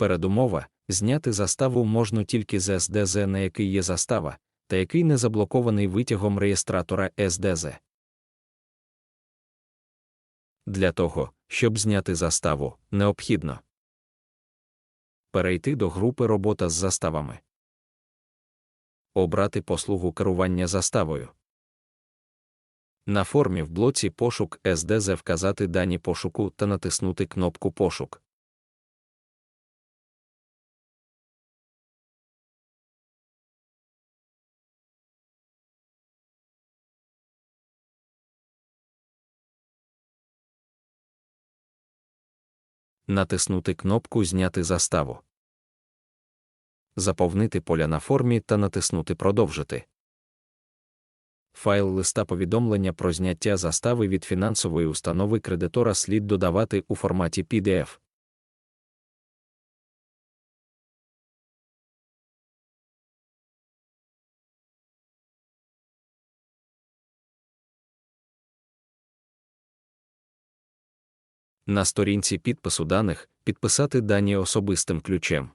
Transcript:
Передумова зняти заставу можна тільки з СДЗ, на який є застава, та який не заблокований витягом реєстратора СДЗ. Для того, щоб зняти заставу, необхідно перейти до групи Робота з заставами, обрати послугу керування заставою. На формі в блоці Пошук СДЗ вказати дані пошуку та натиснути кнопку Пошук. Натиснути кнопку Зняти заставу. Заповнити поля на формі та натиснути Продовжити. Файл листа повідомлення про зняття застави від фінансової установи кредитора слід додавати у форматі PDF. На сторінці підпису даних підписати дані особистим ключем.